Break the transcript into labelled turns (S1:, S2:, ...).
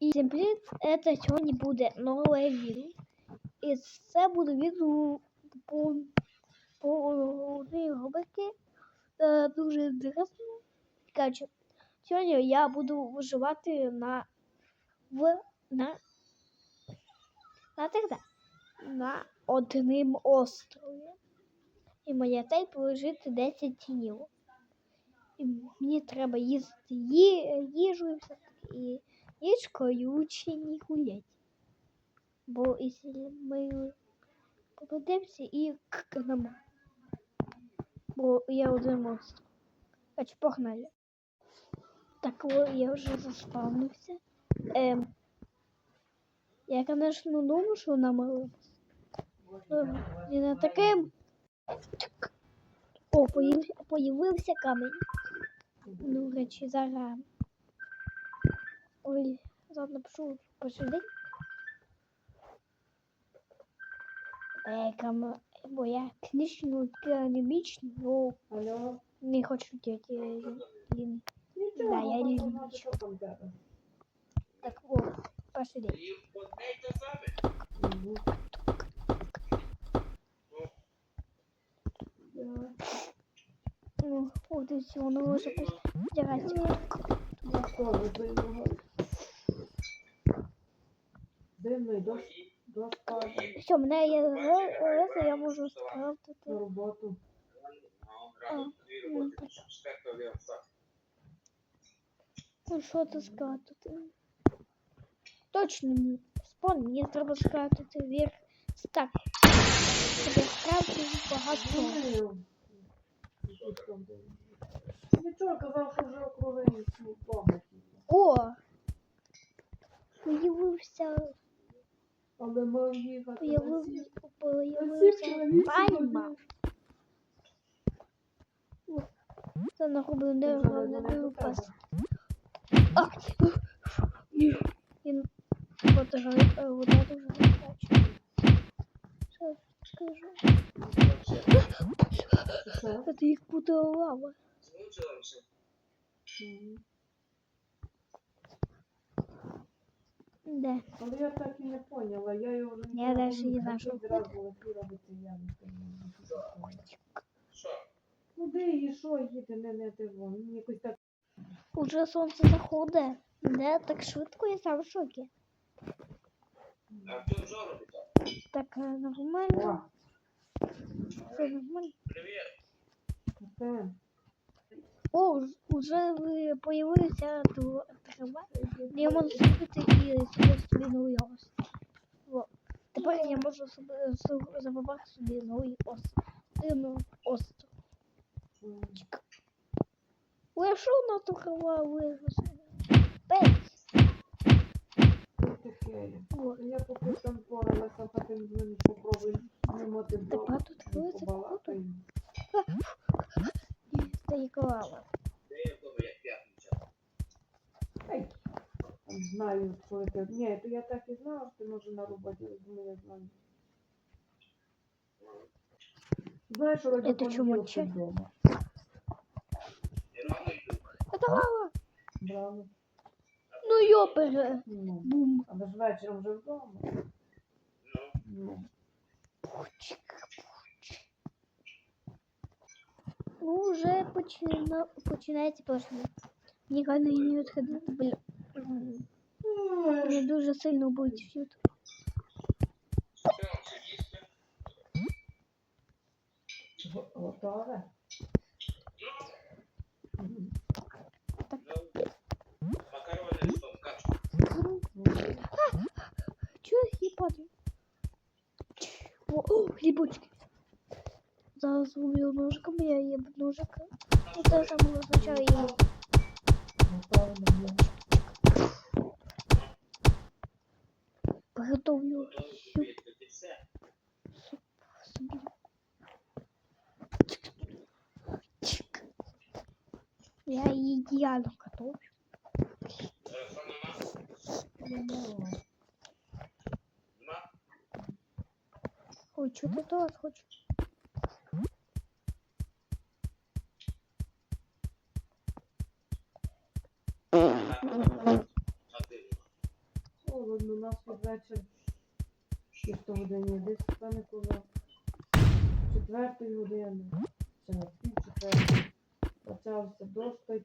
S1: І всім привіт, це сьогодні буде нове відео. І це буде відео по, по одній. Е, дуже інтересно. Коротше, сьогодні я буду виживати на в на на тогда, на одним острові. І моя цель прожити 10 днів. І мені треба їсти їжу і все таке. Річкою лучше не гулять. Бо якщо ми попадемося і к нам. Бо я один монстр. Короче, погнали. Так вот, я вже заспавнився. Ем, я, конечно, думаю, що нам не на таким. О, появ- появився камінь. Ну, речі, зараз. Ой, зараз напишу посидить. Кам... Бо я книжну академічну, ну,
S2: Алло.
S1: не хочу діти. Лін.
S2: Нічого,
S1: Да, я
S2: просто
S1: лінь.
S2: надо, що там в тебе?
S1: Так, о, посидить.
S2: Мгм. Да.
S1: Ну, от і все, воно вже постирати.
S2: Я теж дивно. Дивний, дощ, дощ падає
S1: Все, мене є реза, я можу скрафтити.
S2: на роботу.
S1: ну, Ну, що це скрафтити? Точно не спон, мені треба скрафтити вверх стак. Щоб я скрафтив багато.
S2: Дивив. Якийсь там дивний. Нічого, казав, що вже округлені всі вдома.
S1: О! Появився,
S2: Але мав їхати.
S1: появився, пальма. Це
S2: Це
S1: не
S2: не до
S1: впасти.
S2: тебе.
S1: А! Вода дуже гаряча. Що скажу? Це їх будувала.
S2: Мгм.
S1: Де?
S2: Але я так і не поняла. Я його вже
S1: Я даже не знаю, що
S2: зразу робити, я не поняла. Куди і що їде, не не. Мені якось так
S1: Уже сонце заходить. Де так швидко я сам в шокі. Так е, нормально.
S2: О,
S1: Все нормально.
S2: це.
S1: О, уж- уже ви появилися Я можу зробити і собі собі новий ос. Во. Тепер я можу забувати собі новий ос. Ой, а що на ту? Пець. О,
S2: Я поки там поралася, потім з ним попробую знімати блог.
S1: Тепер тут
S2: Ми
S1: вилиться
S2: побалакаємо.
S1: Та і клава.
S2: знаю, коли ти. Ні, то я так і знала, що ти може на роботі, я думаю, я знаю. Знаєш, що раді
S1: Это чому
S2: понеділок
S1: чай?
S2: вдома.
S1: Это лава.
S2: Браво.
S1: Ну ёпере.
S2: Ну,
S1: Бум.
S2: але ж вечором вже вдома. Ну.
S1: Пучик, пучик. Ну, уже почина... починається пошли. Мені реально не відходити, бля. М, Мені дуже сильно буде всюди.
S2: Го- Готове? Мгм.
S1: Чого їх падає? О, о, грибочки. Зараз зроблю ножиком, я їм ножик. Ну, це саме означає її.
S2: Готове не є.
S1: приготовлю суп. Суп собі. Я ідеально готовлю. Ой, что ты тут хочешь? Mm-hmm.
S2: Холодно, у нас під вечір. І в годині, десь певне коло четвертої години, чи на пів почався дощ, той.